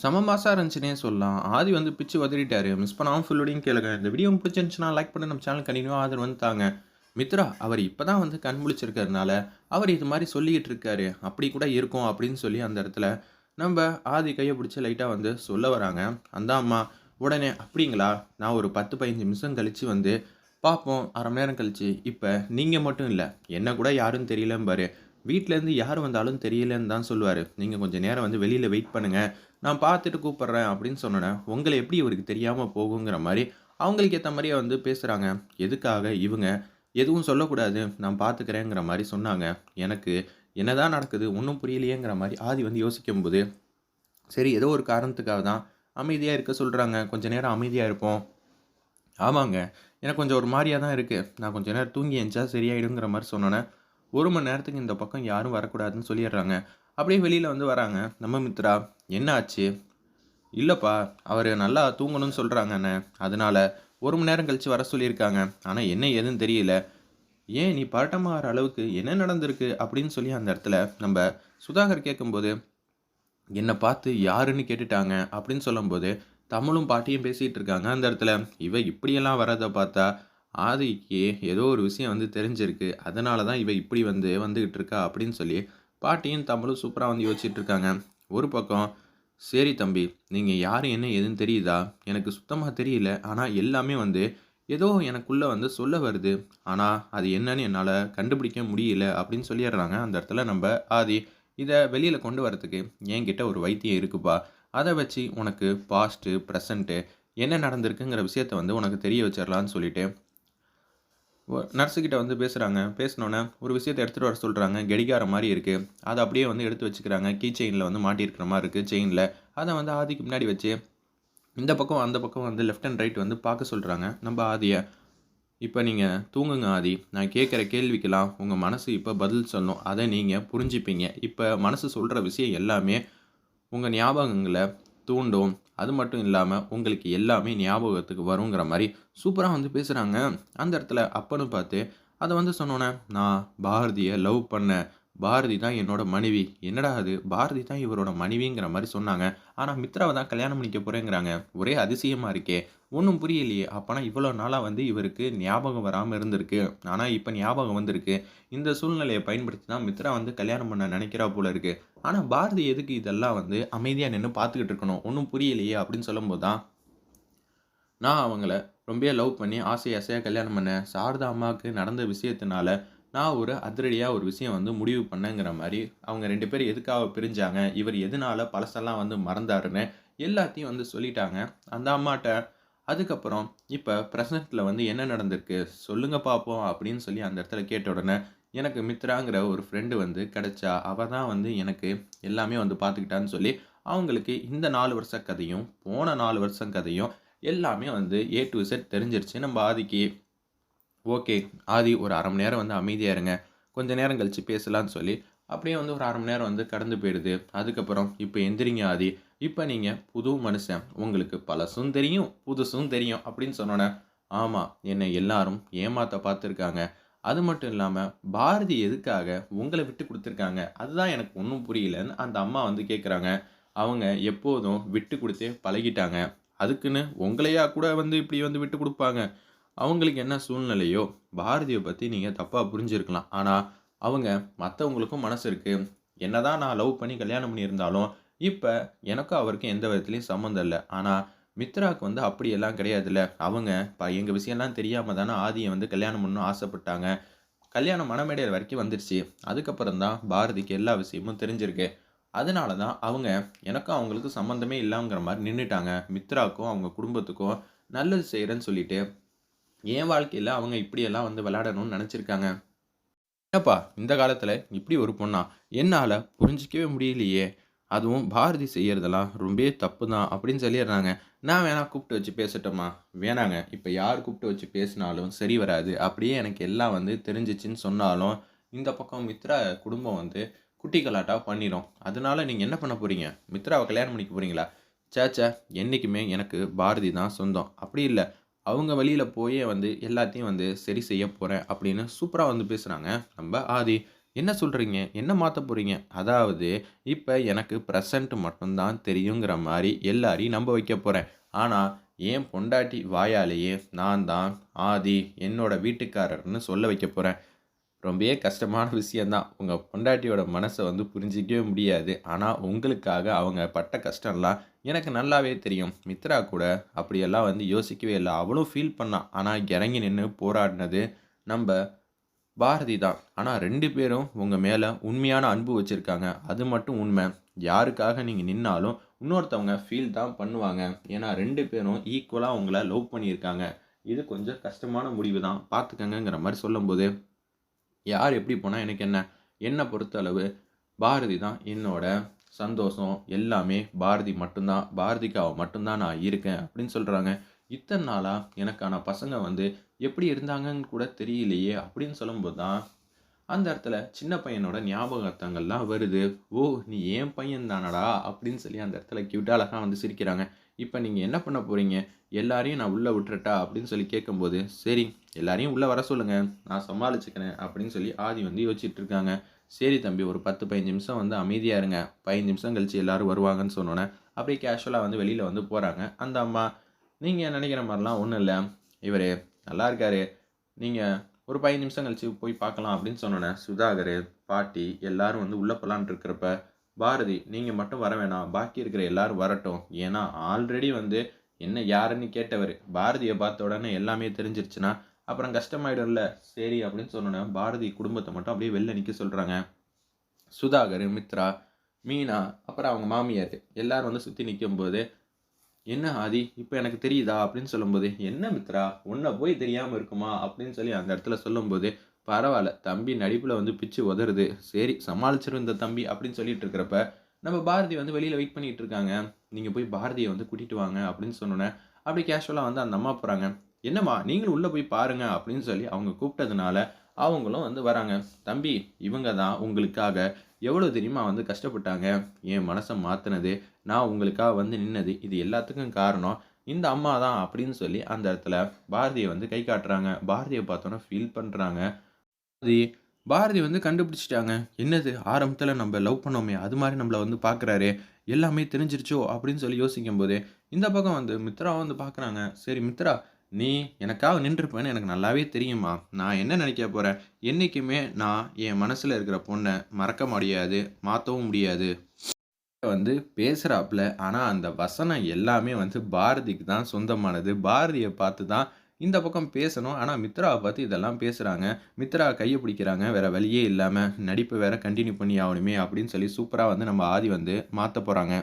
செம மாசாக இருந்துச்சுனே சொல்லலாம். ஆதி வந்து பிச்சு வதறிட்டாரு மிஸ் பண்ணாமல் ஃபுல்லோடையும் கேளுங்க. இந்த வீடியோ பிடிச்சிருந்துச்சுன்னா லைக் பண்ணி நம்ம சேனல் கண்டினியூவா ஆதரவு வந்து தாங்க. மித்ரா அவர் இப்போ தான் வந்து கண் முழிச்சிருக்கிறதுனால, அவர் இது மாதிரி சொல்லிக்கிட்டு இருக்காரு. அப்படி கூட இருக்கும் அப்படின்னு சொல்லி அந்த இடத்துல நம்ம ஆதி கையை பிடிச்சி லைட்டாக வந்து சொல்ல வராங்க. அந்த அம்மா உடனே அப்படிங்களா? நான் ஒரு 10, 15 நிமிஷம் கழித்து வந்து பார்ப்போம். அரை மணி நேரம் கழித்து இப்போ நீங்கள் மட்டும் இல்லை என்ன கூட யாரும் தெரியலம்பாரு. வீட்டிலேருந்து யார் வந்தாலும் தெரியலன்னு தான் சொல்லுவார் நீங்கள் கொஞ்சம் நேரம் வந்து வெளியில் வெயிட் பண்ணுங்கள் நான் பார்த்துட்டு கூப்பிட்றேன் அப்படின்னு சொன்னோன்னே உங்களை எப்படி இவருக்கு தெரியாமல் போகுங்கிற மாதிரி அவங்களுக்கு ஏற்ற மாதிரியே வந்து பேசுகிறாங்க எதுக்காக இவங்க எதுவும் சொல்லக்கூடாது. நான் பார்த்துக்கிறேங்கிற மாதிரி சொன்னாங்க. எனக்கு என்னதான் நடக்குது ஒன்றும் புரியலையேங்கிற மாதிரி ஆதி வந்து யோசிக்கும்போது, சரி ஏதோ ஒரு காரணத்துக்காக தான் அமைதியாக இருக்க சொல்கிறாங்க கொஞ்ச நேரம் அமைதியாக இருப்போம். ஆமாங்க. எனக்கு கொஞ்சம் ஒரு மாதிரியாக தான் இருக்குது நான் கொஞ்சம் நேரம் தூங்கி எஞ்சா சரியாயிடுங்கிற மாதிரி சொன்னோனே, ஒரு மணி நேரத்துக்கு இந்த பக்கம் யாரும் வரக்கூடாதுன்னு சொல்லிடுறாங்க. அப்படியே வெளியில் வந்து வராங்க. நம்ம மித்ரா, என்ன ஆச்சு? இல்லைப்பா அவர் நல்லா தூங்கணும்னு சொல்கிறாங்கண்ணே அதனால் ஒரு மணி நேரம் கழித்து வர சொல்லியிருக்காங்க. ஆனால் என்ன ஏதுன்னு தெரியல. ஏன் நீ பதட்டமாகற அளவுக்கு என்ன நடந்திருக்கு? அப்படின்னு சொல்லி அந்த இடத்துல நம்ம சுதாகர் கேட்கும்போது, என்னை பார்த்து யாருன்னு கேட்டுட்டாங்க அப்படின்னு சொல்லும்போது, தமிழும் பாட்டியும் பேசிகிட்டு இருக்காங்க அந்த இடத்துல. இவ இப்படியெல்லாம் வரதை பார்த்தா, ஆதிக்கு ஏதோ ஒரு விஷயம் வந்து தெரிஞ்சிருக்கு. அதனால தான் இவ இப்படி வந்து வந்துக்கிட்டு இருக்கா அப்படின்னு சொல்லி பாட்டியும் தமிழும் சூப்பராக வந்து யோசிச்சுட்டு இருக்காங்க. ஒரு பக்கம், சரி தம்பி, நீங்கள் யார் என்ன ஏதுன்னு தெரியுதா? எனக்கு சுத்தமாக தெரியல. ஆனால் எல்லாமே வந்து ஏதோ எனக்குள்ளே வந்து சொல்ல வருது. ஆனால் அது என்னன்னு என்னால் கண்டுபிடிக்க முடியல அப்படின்னு சொல்லிடுறாங்க அந்த இடத்துல நம்ம ஆதி. இதை வெளியில் கொண்டு வரத்துக்கு என்கிட்ட ஒரு வைத்தியம் இருக்குப்பா. அதை வச்சு உனக்கு பாஸ்ட்டு ப்ரெசண்ட்டு என்ன நடந்திருக்குங்கிற விஷயத்த வந்து உனக்கு தெரிய வச்சிடலான்னு சொல்லிட்டு, நர்ஸுக்கிட்ட வந்து பேசுகிறாங்க பேசினோன்னே ஒரு விஷயத்தை எடுத்துகிட்டு வர சொல்கிறாங்க கெடிகாரம் மாதிரி இருக்குது அதை அப்படியே வந்து எடுத்து வச்சுக்கிறாங்க. கீ செயினில் வந்து மாட்டியிருக்கிற மாதிரி இருக்குது செயினில் அதை வந்து ஆதிக்கு முன்னாடி வச்சு, இந்த பக்கம் அந்த பக்கம் வந்து லெஃப்ட் அண்ட் ரைட் வந்து பார்க்க சொல்கிறாங்க நம்ம ஆதியை இப்போ நீங்கள் தூங்குங்க ஆதி. நான் கேட்குற கேள்விக்கெல்லாம் உங்கள் மனசு இப்போ பதில் சொல்லும். அதை நீங்கள் புரிஞ்சுப்பீங்க. இப்போ மனசு சொல்கிற விஷயம் எல்லாமே உங்கள் ஞாபகங்களை தூண்டும். அது மட்டும் இல்லாமல் உங்களுக்கு எல்லாமே ஞாபகத்துக்கு வருங்கிற மாதிரி சூப்பராக வந்து பேசுகிறாங்க அந்த இடத்துல அப்பன்னு பார்த்து அதை வந்து சொன்னோன்னே நான் பாரதியை லவ் பண்ணேன். பாரதி தான் என்னோட மனைவி. என்னடா இது பாரதி தான் இவரோட மனைவிங்கிற மாதிரி சொன்னாங்க. ஆனால் மித்ராவை தான் கல்யாணம் பண்ணிக்க போகிறேங்கிறாங்க ஒரே அதிசயமாக இருக்கே. ஒன்றும் புரியலையே. அப்போனா இவ்வளோ நாளாக வந்து இவருக்கு ஞாபகம் வராமல் இருந்திருக்கு. ஆனால் இப்போ ஞாபகம் வந்திருக்கு. இந்த சூழ்நிலையை பயன்படுத்தி தான் மித்ரா வந்து கல்யாணம் பண்ண நினைக்கிறா போல இருக்கு. ஆனால் பாரதி எதுக்கு இதெல்லாம் வந்து அமைதியாக நின்று பார்த்துக்கிட்டு இருக்கணும்? ஒன்றும் புரியலையே அப்படின்னு சொல்லும்போது தான், நான் அவங்கள ரொம்பவே லவ் பண்ணி ஆசை ஆசையாக கல்யாணம் பண்ணேன். சாரதா அம்மாவுக்கு நடந்த விஷயத்தினால நான் ஒரு அதிரடியாக ஒரு விஷயம் வந்து முடிவு பண்ணேங்கிற மாதிரி அவங்க ரெண்டு பேரும் எதுக்காக பிரிஞ்சாங்க? இவர் எதனால பழசெல்லாம் வந்து மறந்தாருன்னு எல்லாத்தையும் வந்து சொல்லிட்டாங்க. அந்த அம்மாட்ட அதுக்கப்புறம் இப்போ பிரசன்ட்ல வந்து என்ன நடந்திருக்கு? சொல்லுங்கள் பார்ப்போம் அப்படின்னு சொல்லி அந்த இடத்துல கேட்ட உடனே, எனக்கு மித்ராங்கிற ஒரு ஃப்ரெண்டு வந்து கிடச்சா அவள் தான் வந்து எனக்கு எல்லாமே வந்து பார்த்துக்கிட்டான்னு சொல்லி, அவங்களுக்கு இந்த நாலு வருஷ கதையும், போன நாலு வருஷம் கதையும் எல்லாமே வந்து ஏ டு செட் தெரிஞ்சிருச்சு நம்ம ஆதிக்கு. ஓகே. ஆதி ஒரு அரை மணி நேரம் வந்து அமைதியாக இருங்க. கொஞ்ச நேரம் கழித்து பேசலான்னு சொல்லி, அப்படியே வந்து ஒரு அரை மணி நேரம் வந்து கடந்து போயிடுது. அதுக்கப்புறம் இப்போ எந்திரிங்க ஆதி. இப்போ நீங்கள் புது மனுஷன். உங்களுக்கு பழசும் தெரியும், புதுசும் தெரியும் அப்படின்னு சொன்னோன்னே ஆமாம் என்னை எல்லாரும் ஏமாத்த பார்த்துருக்காங்க. அது மட்டும் இல்லாமல் பாரதி எதுக்காக உங்களை விட்டு கொடுத்துருக்காங்க அதுதான் எனக்கு ஒன்றும் புரியலன்னு அந்த அம்மா வந்து கேட்குறாங்க. அவங்க எப்போதும் விட்டு கொடுத்தே பழகிட்டாங்க. அதுக்குன்னு உங்களையா கூட வந்து இப்படி வந்து விட்டு கொடுப்பாங்க அவங்களுக்கு என்ன சூழ்நிலையோ, பாரதியை பற்றி நீங்கள் தப்பாக புரிஞ்சிருக்கலாம். ஆனால் அவங்க மற்றவங்களுக்கும் மனசு இருக்கு. என்னதான் நான் லவ் பண்ணி கல்யாணம் பண்ணியிருந்தாலும், இப்போ எனக்கும் அவருக்கும் எந்த விதத்துலையும் சம்மந்தம் இல்லை ஆனால் மித்ராவுக்கு வந்து அப்படியெல்லாம் கிடையாதுல்ல. அவங்க ப எங்கள் விஷயம்லாம் தெரியாமல் தானே ஆதியை வந்து கல்யாணம் பண்ணணும்னு ஆசைப்பட்டாங்க. கல்யாணம் மனமேடையில் வரைக்கும் வந்துருச்சு. அதுக்கப்புறம் தான் பாரதிக்கு எல்லா விஷயமும் தெரிஞ்சிருக்கு. அதனால தான் அவங்க எனக்கும் அவங்களுக்கும் சம்மந்தமே இல்லைங்கிற மாதிரி நின்றுட்டாங்க மித்ராவுக்கும் அவங்க குடும்பத்துக்கும் நல்லது செய்கிறேன்னு சொல்லிட்டு, என் வாழ்க்கையில் அவங்க இப்படியெல்லாம் வந்து விளையாடணும்னு நினச்சிருக்காங்க என்னப்பா இந்த காலத்தில் இப்படி ஒரு பொண்ணா? என்னால் புரிஞ்சுக்கவே முடியலையே. அதுவும் பாரதி செய்கிறதெல்லாம் ரொம்பவே தப்பு தான் அப்படின்னு சொல்லிடுறாங்க. நான் வேணா கூப்பிட்டு வச்சு பேசட்டோமா வேணாங்க. இப்போ யார் கூப்பிட்டு வச்சு பேசினாலும் சரி வராது. அப்படியே எனக்கு எல்லாம் வந்து தெரிஞ்சிச்சின்னு சொன்னாலும், இந்த பக்கம் மித்ரா குடும்பம் வந்து குட்டி கலாட்டா பண்ணிடும் அதனால நீங்கள் என்ன பண்ண போகிறீங்க மித்ராவை கல்யாணம் பண்ணிக்க போகிறீங்களா ச்சே என்றைக்குமே எனக்கு பாரதி தான் சொந்தம். அப்படி இல்லை அவங்க வழியில் போயே வந்து எல்லாத்தையும் வந்து சரி செய்ய போகிறேன் அப்படின்னு சூப்பராக வந்து பேசுகிறாங்க நம்ம ஆதி. என்ன சொல்கிறீங்க என்ன மாற்ற போகிறீங்க அதாவது இப்போ எனக்கு ப்ரெசண்ட் மட்டும்தான் தெரியுங்கிற மாதிரி எல்லாரையும் நம்ப வைக்க போகிறேன் ஆனால் ஏன் பொண்டாட்டி வாயாலேயே நான் தான் ஆதி என்னோட வீட்டுக்காரர்னு சொல்ல வைக்க போகிறேன் ரொம்பவே கஷ்டமான விஷயந்தான் உங்கள் பொண்டாட்டியோட மனசை வந்து புரிஞ்சிக்கவே முடியாது. ஆனால் உங்களுக்காக அவங்க பட்ட கஷ்டம்லாம் எனக்கு நல்லாவே தெரியும். மித்ரா கூட அப்படியெல்லாம் வந்து யோசிக்கவே இல்லை. அவளும் ஃபீல் பண்ணான் ஆனால் இறங்கி நின்று போராடினது நம்ம பாரதி தான். ஆனால் ரெண்டு பேரும் உங்கள் மேலே உண்மையான அன்பு வச்சுருக்காங்க. அது மட்டும் உண்மை. யாருக்காக நீங்கள் நின்னாலும் இன்னொருத்தவங்க ஃபீல் தான் பண்ணுவாங்க. ஏன்னா ரெண்டு பேரும் ஈக்குவலாக உங்களை லவ் பண்ணியிருக்காங்க. இது கொஞ்சம் கஷ்டமான முடிவு தான் பார்த்துக்கங்கிற மாதிரி சொல்லும்போது யார் எப்படி போனால் எனக்கு என்ன? என்னை பொறுத்தளவு பாரதி தான் என்னோட சந்தோஷம் எல்லாமே. பாரதி மட்டும்தான் பாரதிக்காக மட்டும்தான் நான் இருக்கேன் அப்படின்னு சொல்கிறாங்க இத்தனை நாளாக எனக்கான பசங்க வந்து எப்படி இருந்தாங்கன்னு கூட தெரியலையே அப்படின்னு சொல்லும்போது தான் அந்த இடத்துல சின்ன பையனோட ஞாபகத்தங்கள்லாம் வருது. ஓ நீ ஏன் பையன் தானடா அப்படின்னு சொல்லி அந்த இடத்துல கியூட்டாக அழகாக வந்து சிரிக்கிறாங்க. இப்போ நீங்கள் என்ன பண்ண போகிறீங்க எல்லாரையும் நான் உள்ளே விட்டுறட்டா அப்படின்னு சொல்லி கேட்கும்போது சரி எல்லாரையும் உள்ளே வர சொல்லுங்கள் நான் சமாளிச்சுக்கிறேன் அப்படின்னு சொல்லி ஆதி வந்து யோசிச்சுட்டு இருக்காங்க. சரி தம்பி ஒரு பத்து பதினஞ்சு நிமிஷம் வந்து அமைதியாக இருங்க. பதினஞ்சு நிமிஷம் கழித்து எல்லாரும் வருவாங்கன்னு சொன்னோன்னே அப்படியே கேஷுவலாக வந்து வெளியில் வந்து போகிறாங்க அந்த அம்மா நீங்கள் நினைக்கிற மாதிரிலாம் ஒன்றும் இல்லை. இவர் நல்லா இருக்காரு. நீங்கள் ஒரு பதினஞ்சு நிமிஷம் கழிச்சு போய் பார்க்கலாம் அப்படின்னு சொன்னோன்னே சுதாகர் பாட்டி எல்லாரும் வந்து உள்ளே போகலான் இருக்கிறப்ப பாரதி நீங்கள் மட்டும் வர வேணாம். பாக்கி இருக்கிற எல்லாரும் வரட்டும். ஏன்னா ஆல்ரெடி வந்து என்ன யாருன்னு கேட்டவர். பாரதியை பார்த்த உடனே எல்லாமே தெரிஞ்சிருச்சுன்னா அப்புறம் கஷ்டமாயிடும்ல. சரி அப்படின்னு சொன்னோன்னே பாரதி குடும்பத்தை மட்டும் அப்படியே வெளில நிற்க சொல்கிறாங்க சுதாகர் மித்ரா மீனா அப்புறம் அவங்க மாமியார். எல்லோரும் வந்து சுற்றி நிற்கும்போது என்ன ஆதி இப்போ எனக்கு தெரியுதா? அப்படின்னு சொல்லும்போது என்ன மித்ரா உன்னை போய் தெரியாமல் இருக்குமா? அப்படின்னு சொல்லி அந்த இடத்துல சொல்லும்போது பரவாயில்ல தம்பி நடிப்பில் வந்து பிச்சு உதறுது. சரி சமாளிச்சிரும் இந்த தம்பி அப்படின்னு சொல்லிட்டு இருக்கிறப்ப நம்ம பாரதி வந்து வெளியில் வெயிட் பண்ணிட்டு இருக்காங்க. நீங்கள் போய் பாரதியை வந்து கூட்டிகிட்டு வாங்க அப்படின்னு சொன்னோன்னே அப்படி கேஷுவலாக வந்து அந்த அம்மா போகிறாங்க என்னம்மா நீங்களும் உள்ளே போய் பாருங்க அப்படின்னு சொல்லி அவங்க கூப்பிட்டதுனால அவங்களும் வந்து வராங்க. தம்பி இவங்க தான் உங்களுக்காக எவ்வளோ தெரியுமா வந்து கஷ்டப்பட்டாங்க? என் மனசை மாற்றினது நான் உங்களுக்காக வந்து நின்னது இது எல்லாத்துக்கும் காரணம். இந்த அம்மா தான் அப்படின்னு சொல்லி அந்த இடத்துல பாரதியை வந்து கை காட்டுறாங்க. பாரதியை பார்த்தோன்னா ஃபீல் பண்ணுறாங்க பாரதி பாரதி வந்து கண்டுபிடிச்சிட்டாங்க. என்னது ஆரம்பத்தில் நம்ம லவ் பண்ணோமே அது மாதிரி நம்மளை வந்து பார்க்குறாரு எல்லாமே தெரிஞ்சிருச்சோ அப்படின்னு சொல்லி யோசிக்கும் போது இந்த பக்கம் வந்து மித்ரா வந்து பார்க்குறாங்க சரி மித்ரா நீ எனக்காக நின்றுருப்பேன்னு எனக்கு நல்லாவே தெரியுமா நான் என்ன நினைக்க போகிறேன் என்றைக்குமே நான் என் மனசில் இருக்கிற பொண்ணை மறக்க முடியாது மாற்றவும் முடியாது. வந்து பேசுகிறாப்புல ஆனால் அந்த வசனம் எல்லாமே வந்து பாரதிக்கு தான் சொந்தமானது. பாரதியை பார்த்து தான் இந்த பக்கம் பேசணும். ஆனால் மித்ராவை பார்த்து இதெல்லாம் பேசுகிறாங்க மித்ரா கையை பிடிக்கிறாங்க. வேறு வழியே இல்லாமல் நடிப்பு வேற கண்டினியூ பண்ணி ஆகணுமே அப்படின்னு சொல்லி சூப்பராக வந்து நம்ம ஆதி வந்து மாற்ற போகிறாங்க